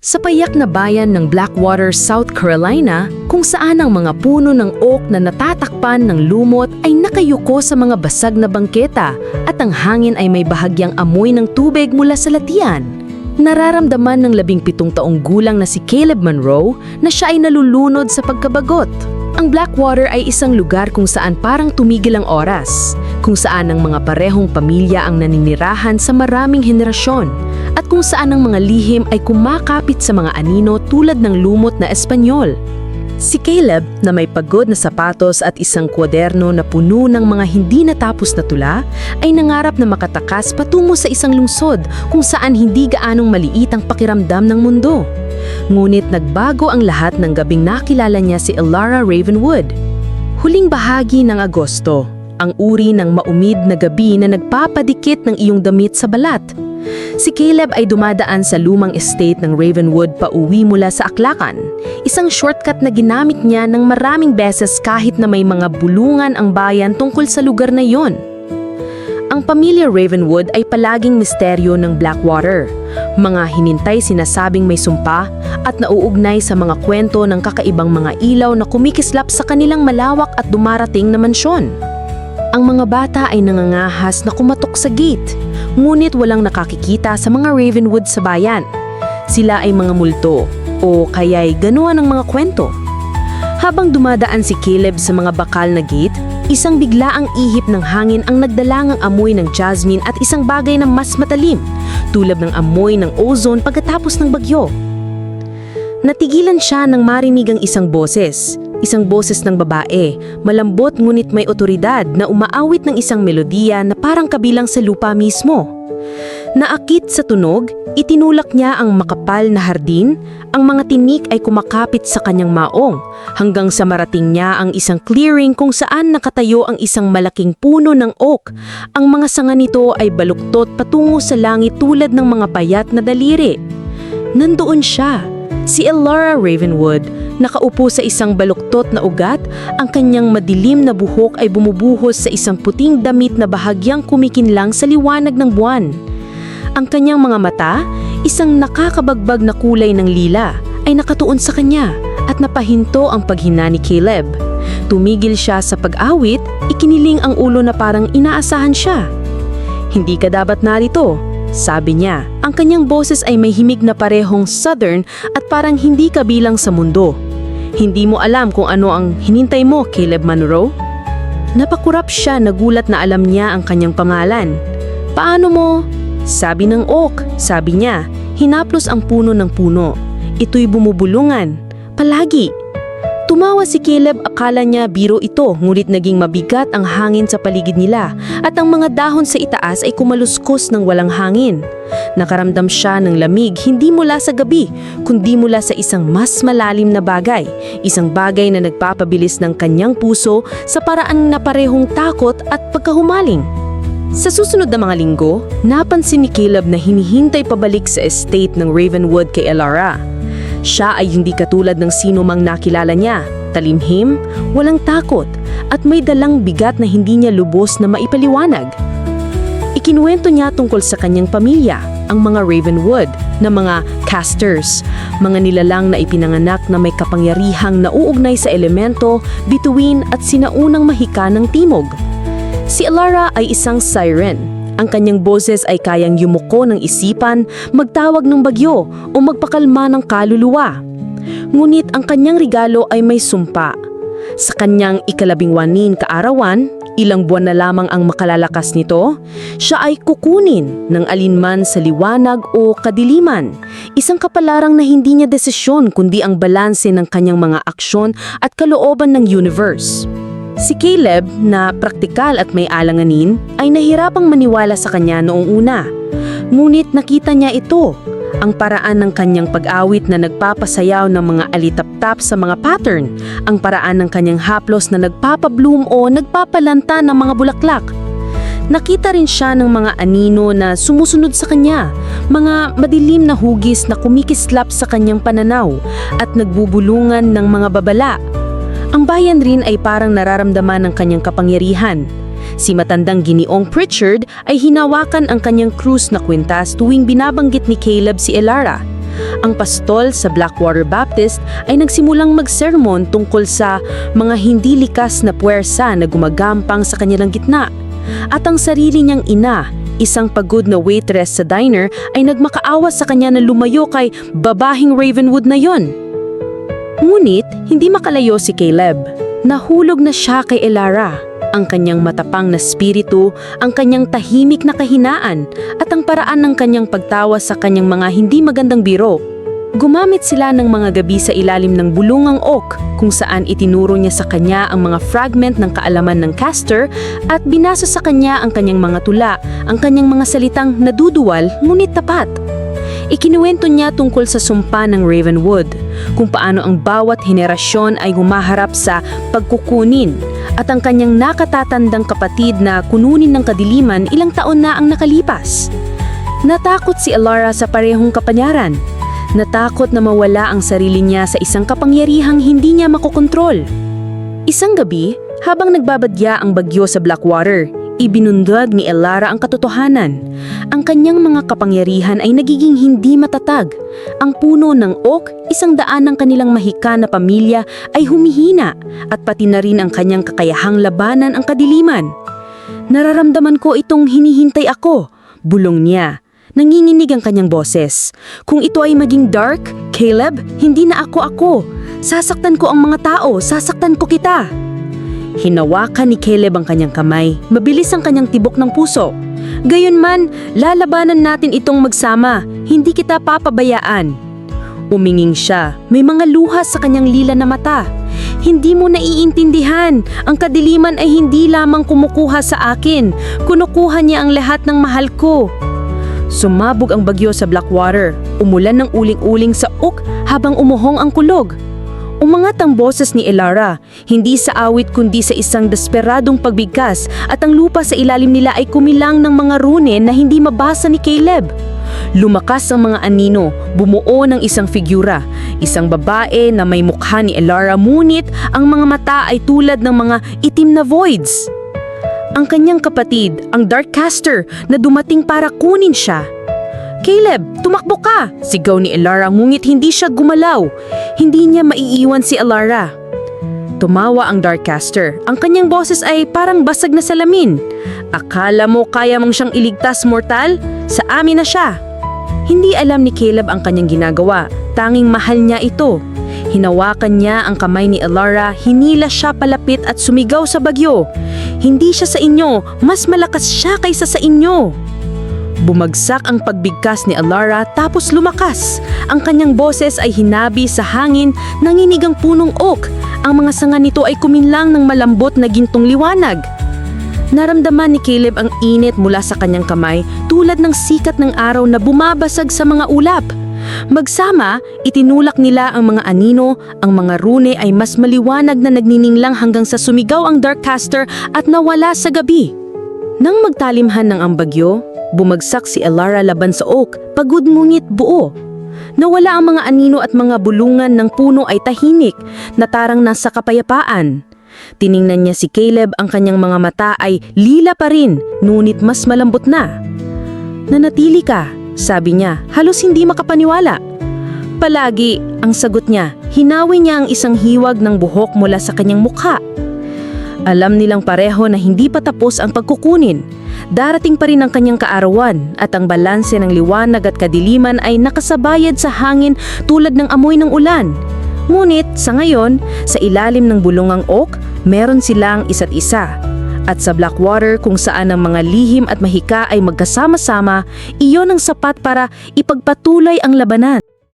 Sa payak na bayan ng Blackwater, South Carolina, kung saan ang mga puno ng oak na natatakpan ng lumot ay nakayuko sa mga basag na bangketa at ang hangin ay may bahagyang amoy ng tubig mula sa latian. Nararamdaman ng labing pitong taong gulang na si Caleb Monroe na siya ay nalulunod sa pagkabagot. Ang Blackwater ay isang lugar kung saan parang tumigil ang oras, kung saan ang mga parehong pamilya ang naninirahan sa maraming henerasyon, at kung saan ang mga lihim ay kumakapit sa mga anino tulad ng lumot na Espanyol. Si Caleb, na may pagod na sapatos at isang kwaderno na puno ng mga hindi natapos na tula, ay nangarap na makatakas patungo sa isang lungsod kung saan hindi gaanong maliit ang pakiramdam ng mundo. Ngunit nagbago ang lahat ng gabing nakilala niya si Elara Ravenwood. Huling bahagi ng Agosto, ang uri ng maumid na gabi na nagpapadikit ng iyong damit sa balat. Si Caleb ay dumadaan sa lumang estate ng Ravenwood pauwi mula sa Aklakan, isang shortcut na ginamit niya ng maraming beses kahit na may mga bulungan ang bayan tungkol sa lugar na iyon. Ang pamilya Ravenwood ay palaging misteryo ng Blackwater. Mga hinintay sinasabing may sumpa at nauugnay sa mga kwento ng kakaibang mga ilaw na kumikislap sa kanilang malawak at dumarating na mansyon. Ang mga bata ay nangangahas na kumatok sa gate, ngunit walang nakakikita sa mga Ravenwood sa bayan. Sila ay mga multo, o kaya'y ganuan ng mga kwento. Habang dumadaan si Caleb sa mga bakal na gate, isang biglaang ihip ng hangin ang nagdalangang amoy ng jasmine at isang bagay na mas matalim, tulad ng amoy ng ozone pagkatapos ng bagyo. Natigilan siya nang marinig ang isang boses, isang boses ng babae, malambot ngunit may otoridad na umaawit ng isang melodiya na parang kabilang sa lupa mismo. Naakit sa tunog, itinulak niya ang makapal na hardin, ang mga tinik ay kumakapit sa kanyang maong, hanggang sa marating niya ang isang clearing kung saan nakatayo ang isang malaking puno ng oak. Ang mga sanga nito ay baluktot patungo sa langit tulad ng mga payat na daliri. Nandoon siya, si Elara Ravenwood, nakaupo sa isang baluktot na ugat, ang kanyang madilim na buhok ay bumubuhos sa isang puting damit na bahagyang kumikinlang sa liwanag ng buwan. Ang kanyang mga mata, isang nakakabagbag na kulay ng lila, ay nakatuon sa kanya at napahinto ang paghina ni Caleb. Tumigil siya sa pag-awit, ikiniling ang ulo na parang inaasahan siya. Hindi ka dapat narito, sabi niya. Ang kanyang boses ay may himig na parehong southern at parang hindi kabilang sa mundo. Hindi mo alam kung ano ang hinintay mo, Caleb Monroe? Napakurap siya nagulat na alam niya ang kanyang pangalan. Paano mo? Sabi ng oak, sabi niya, hinaplos ang puno ng puno. Ito'y bumubulungan. Palagi. Tumawa si Caleb akala niya biro ito ngunit naging mabigat ang hangin sa paligid nila at ang mga dahon sa itaas ay kumaluskos ng walang hangin. Nakaramdam siya ng lamig hindi mula sa gabi kundi mula sa isang mas malalim na bagay, isang bagay na nagpapabilis ng kanyang puso sa paraan na parehong takot at pagkahumaling. Sa susunod na mga linggo, napansin ni Caleb na hinihintay pabalik sa estate ng Ravenwood kay Elara. Siya ay hindi katulad ng sino mang nakilala niya, talimhim, walang takot, at may dalang bigat na hindi niya lubos na maipaliwanag. Ikinuwento niya tungkol sa kanyang pamilya, ang mga Ravenwood, na mga casters, mga nilalang na ipinanganak na may kapangyarihang nauugnay sa elemento, bituin at sinaunang mahika ng timog. Si Elara ay isang siren. Ang kanyang boses ay kayang yumuko ng isipan, magtawag ng bagyo o magpakalma ng kaluluwa. Ngunit ang kanyang regalo ay may sumpa. Sa kanyang ikalabing wanin kaarawan, ilang buwan na lamang ang makalalakas nito, siya ay kukunin ng alinman sa liwanag o kadiliman. Isang kapalarang na hindi niya desisyon kundi ang balanse ng kanyang mga aksyon at kalooban ng universe. Si Caleb, na praktikal at may alanganin, ay nahirapang maniwala sa kanya noong una. Ngunit nakita niya ito, ang paraan ng kanyang pag-awit na nagpapasayaw ng mga alitap-tap sa mga pattern, ang paraan ng kanyang haplos na nagpapabloom o nagpapalanta ng mga bulaklak. Nakita rin siya ng mga anino na sumusunod sa kanya, mga madilim na hugis na kumikislap sa kanyang pananaw at nagbubulungan ng mga babala. Ang bayan rin ay parang nararamdaman ng kanyang kapangyarihan. Si matandang giniong Pritchard ay hinawakan ang kanyang krus na kwintas tuwing binabanggit ni Caleb si Elara. ang pastol sa Blackwater Baptist ay nagsimulang magsermon tungkol sa mga hindi likas na puwersa na gumagampang sa kanilang gitna. At ang sarili niyang ina, isang pagod na waitress sa diner, ay nagmakaawa sa kanya na lumayo kay babahing Ravenwood na yon. Ngunit, hindi makalayo si Caleb. Nahulog na siya kay Elara. Ang kanyang matapang na spiritu, ang kanyang tahimik na kahinaan, at ang paraan ng kanyang pagtawa sa kanyang mga hindi magandang biro. Gumamit sila ng mga gabi sa ilalim ng bulungang oak kung saan itinuro niya sa kanya ang mga fragment ng kaalaman ng caster at binasa sa kanya ang kanyang mga tula, ang kanyang mga salitang naduduwal ngunit tapat. Ikinuwento niya tungkol sa sumpa ng Ravenwood, kung paano ang bawat henerasyon ay humaharap sa pagkukunin at ang kanyang nakatatandang kapatid na kununin ng kadiliman ilang taon na ang nakalipas. Natakot si Alara sa parehong kapanyaran. Natakot na mawala ang sarili niya sa isang kapangyarihang hindi niya makokontrol. Isang gabi, habang nagbabadya ang bagyo sa Blackwater, ibinundag ni Elara ang katotohanan. Ang kanyang mga kapangyarihan ay nagiging hindi matatag. Ang puno ng oak, isang daan ng kanilang mahika na pamilya, ay humihina at pati na rin ang kanyang kakayahang labanan ang kadiliman. Nararamdaman ko itong hinihintay ako, bulong niya. Nanginginig ang kanyang boses. Kung ito ay maging dark, Caleb, hindi na ako ako. Sasaktan ko ang mga tao, sasaktan ko kita. Hinawakan ni Caleb ang kanyang kamay. Mabilis ang kanyang tibok ng puso. Gayunman, lalabanan natin itong magsama. Hindi kita papabayaan. Uminging siya. May mga luha sa kanyang lila na mata. Hindi mo naiintindihan. Ang kadiliman ay hindi lamang kumukuha sa akin. Kunukuha niya ang lahat ng mahal ko. Sumabog ang bagyo sa Blackwater. Umulan ng uling-uling sa uk habang umuhong ang kulog. Umangat ang boses ni Elara, hindi sa awit kundi sa isang desperadong pagbigkas at ang lupa sa ilalim nila ay kumilang ng mga rune na hindi mabasa ni Caleb. Lumakas ang mga anino, bumuo ng isang figura, isang babae na may mukha ni Elara ngunit ang mga mata ay tulad ng mga itim na voids. Ang kanyang kapatid, ang Darkcaster, na dumating para kunin siya. Caleb, tumakbo ka! Sigaw ni Elara ngunit hindi siya gumalaw. Hindi niya maiiwan si Elara. Tumawa ang Darkcaster. Ang kanyang boses ay parang basag na salamin. Akala mo kaya mong siyang iligtas, mortal? Sa amin na siya. Hindi alam ni Caleb ang kanyang ginagawa. Tanging mahal niya ito. Hinawakan niya ang kamay ni Elara, hinila siya palapit at sumigaw sa bagyo. Hindi siya sa inyo, mas malakas siya kaysa sa inyo. Bumagsak ang pagbigkas ni Alara tapos lumakas. Ang kanyang boses ay hinabi sa hangin nanginig ang punong oak. Ang mga sanga nito ay kuminlang ng malambot na gintong liwanag. Naramdaman ni Caleb ang init mula sa kanyang kamay tulad ng sikat ng araw na bumabasag sa mga ulap. Magsama, itinulak nila ang mga anino, ang mga rune ay mas maliwanag na nagnininglang hanggang sa sumigaw ang Darkcaster at nawala sa gabi. Nang magtalimhan ng ang bagyo, bumagsak si Elara laban sa oak, pagod ngunit buo. Nawala ang mga anino at mga bulungan ng puno ay tahimik, natarang nasa kapayapaan. Tiningnan niya si Caleb ang kanyang mga mata ay lila pa rin, ngunit mas malambot na. Nanatili ka, sabi niya, halos hindi makapaniwala. Palagi, ang sagot niya, hinawi niya ang isang hiwag ng buhok mula sa kanyang mukha. Alam nilang pareho na hindi pa tapos ang pagkukunin. Darating pa rin ang kanyang kaarawan at ang balanse ng liwanag at kadiliman ay nakasabayad sa hangin tulad ng amoy ng ulan. Ngunit sa ngayon, sa ilalim ng bulungang oak, meron silang isa't isa. At sa Blackwater kung saan ang mga lihim at mahika ay magkasama-sama, iyon ang sapat para ipagpatuloy ang labanan.